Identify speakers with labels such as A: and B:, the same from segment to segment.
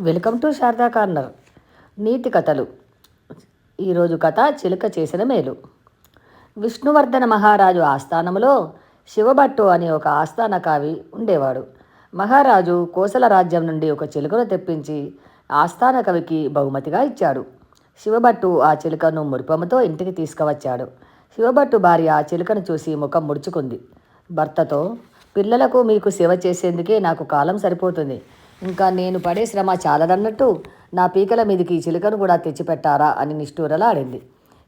A: Welcome to Sharada corner. నీతి కథలు. ఈరోజు కథ చిలుక చేసిన మేలు. విష్ణువర్ధన మహారాజు ఆస్థానంలో శివభట్టు అనే ఒక ఆస్థాన కావి ఉండేవాడు. మహారాజు కోసల రాజ్యం నుండి ఒక చిలుకను తెప్పించి ఆస్థాన కవికి బహుమతిగా ఇచ్చాడు. శివభట్టు ఆ చిలుకను మురిపముతో ఇంటికి తీసుకువచ్చాడు. శివభట్టు భార్య ఆ చిలుకను చూసి ముఖం ముడుచుకుంది. భర్తతో పిల్లలకు మీకు సేవ చేసేందుకే నాకు కాలం సరిపోతుంది. ఇంకా నేను పడే శ్రమ చాలదన్నట్టు నా పీకల మీదికి ఈ చిలుకను కూడా తెచ్చిపెట్టారా అని నిష్ఠూరలాడింది.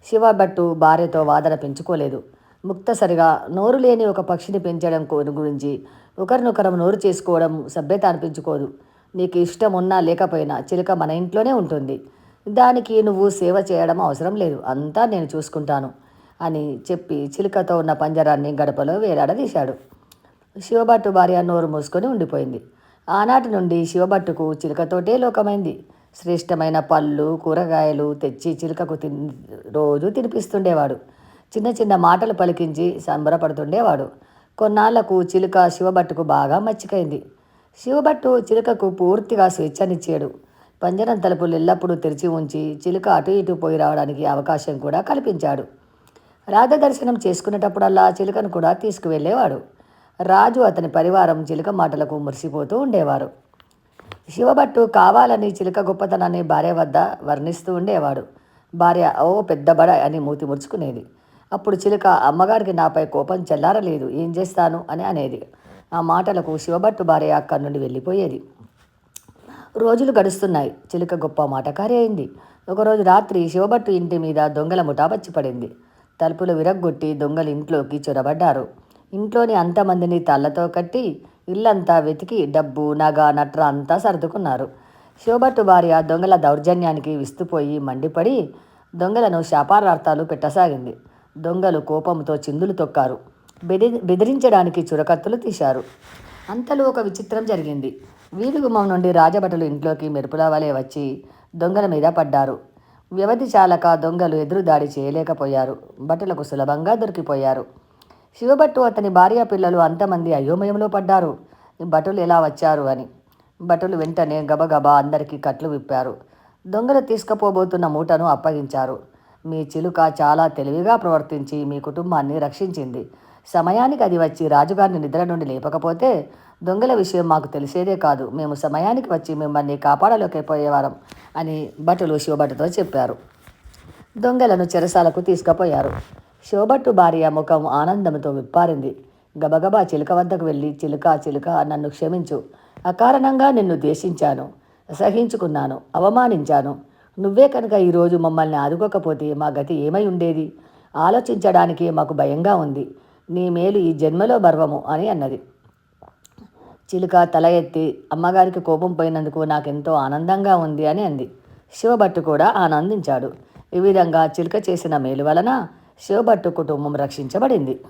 A: శివభట్టు భార్యతో వాదన పెంచుకోలేదు. ముక్తసరిగా నోరు లేని ఒక పక్షిని పెంచడం గురించి ఒకరినొకరం నోరు చేసుకోవడం సభ్యత అనిపించుకోదు. నీకు ఇష్టం ఉన్నా లేకపోయినా చిలుక మన ఇంట్లోనే ఉంటుంది. దానికి నువ్వు సేవ చేయడం అవసరం లేదు. అంతా నేను చూసుకుంటాను అని చెప్పి చిలుకతో ఉన్న పంజరాన్ని గడపలో వేలాడదీశాడు. శివభట్టు భార్య నోరు మూసుకొని ఉండిపోయింది. ఆనాటి నుండి శివభట్టుకు చిలుకతోటే లోకమైంది. శ్రేష్టమైన పళ్ళు కూరగాయలు తెచ్చి చిలుకకు తిన్ రోజు తినిపిస్తుండేవాడు. చిన్న చిన్న మాటలు పలికించి సంబరపడుతుండేవాడు. కొన్నాళ్ళకు చిలుక శివభట్టుకు బాగా మచ్చికైంది. శివభట్టు చిలుకకు పూర్తిగా స్వేచ్ఛనిచ్చాడు. పంజరం తలుపులు ఎల్లప్పుడూ తెరిచి ఉంచి చిలుక అటు ఇటు పోయి రావడానికి అవకాశం కూడా కల్పించాడు. రాధ దర్శనం చేసుకునేటప్పుడల్లా చిలుకను కూడా తీసుకువెళ్ళేవాడు. రాజు అతని పరివారం చిలుక మాటలకు మురిసిపోతూ ఉండేవారు. శివభట్టు కావాలని చిలుక గొప్పతనాన్ని భార్య వద్ద వర్ణిస్తూ ఉండేవాడు. భార్య ఓ పెద్ద బడ అని మూతి ముడుచుకునేది. అప్పుడు చిలుక అమ్మగారికి నాపై కోపం చెల్లారలేదు ఏం చేస్తాను? అని అనేది. ఆ మాటలకు శివభట్టు భార్య అక్కడి నుండి వెళ్ళిపోయేది. రోజులు గడుస్తున్నాయి. చిలుక గొప్ప మాటకారి అయింది. ఒకరోజు రాత్రి శివభట్టు ఇంటి మీద దొంగల ముఠా వచ్చి పడింది. తలుపులు విరగ్గొట్టి దొంగలు ఇంట్లోకి చొరబడ్డారు. ఇంట్లోని అంతమందిని తల్లతో కట్టి ఇల్లంతా వెతికి డబ్బు నగ నట్ర అంతా సర్దుకున్నారు. శోభట్టు భార్య దొంగల దౌర్జన్యానికి విస్తుపోయి మండిపడి దొంగలను శాపారార్థాలు పెట్టసాగింది. దొంగలు కోపంతో చిందులు తొక్కారు. బెది బెదిరించడానికి చురకత్తులు తీశారు. అంతలో ఒక విచిత్రం జరిగింది. వీధి నుండి రాజభటులు ఇంట్లోకి మెరుపుల వలె వచ్చి దొంగల మీద పడ్డారు. వ్యవధి చాలక దొంగలు ఎదురుదాడి చేయలేకపోయారు. భటులకు సులభంగా దొరికిపోయారు. శివభట్టు అతని భార్య పిల్లలు అంతమంది అయోమయంలో పడ్డారు. భటులు ఎలా వచ్చారు అని. భటులు వెంటనే గబగబా అందరికీ కట్లు విప్పారు. దొంగలు తీసుకుపోబోతున్న మూటను అప్పగించారు. మీ చిలుక చాలా తెలివిగా ప్రవర్తించి మీ కుటుంబాన్ని రక్షించింది. సమయానికి అది వచ్చి రాజుగారిని నిద్ర నుండి లేపకపోతే దొంగల విషయం మాకు తెలిసేదే కాదు. మేము సమయానికి వచ్చి మిమ్మల్ని కాపాడలేకపోయేవారం అని భటులు శివభట్టుతో చెప్పారు. దొంగలను చెరసాలకు తీసుకుపోయారు. శోభట్టు భార్య ముఖం ఆనందంతో విప్పారింది. గబగబా చిలుక వద్దకు వెళ్ళి చిలుక చిలుక నన్ను క్షమించు. అకారణంగా నిన్ను దేశించాను సహించుకున్నాను అవమానించాను. నువ్వే కనుక ఈరోజు మమ్మల్ని ఆదుకోకపోతే మా గతి ఏమై ఉండేది? ఆలోచించడానికి మాకు భయంగా ఉంది. నీ మేలు ఈ జన్మలో బర్వము అని అన్నది. చిలుక తల ఎత్తి అమ్మగారికి కోపం పోయినందుకు నాకెంతో ఆనందంగా ఉంది అని అంది. శివభట్టు కూడా ఆనందించాడు. ఈ విధంగా చిలుక చేసిన మేలు వలన శివభట్టు కుటుంబం రక్షించబడింది.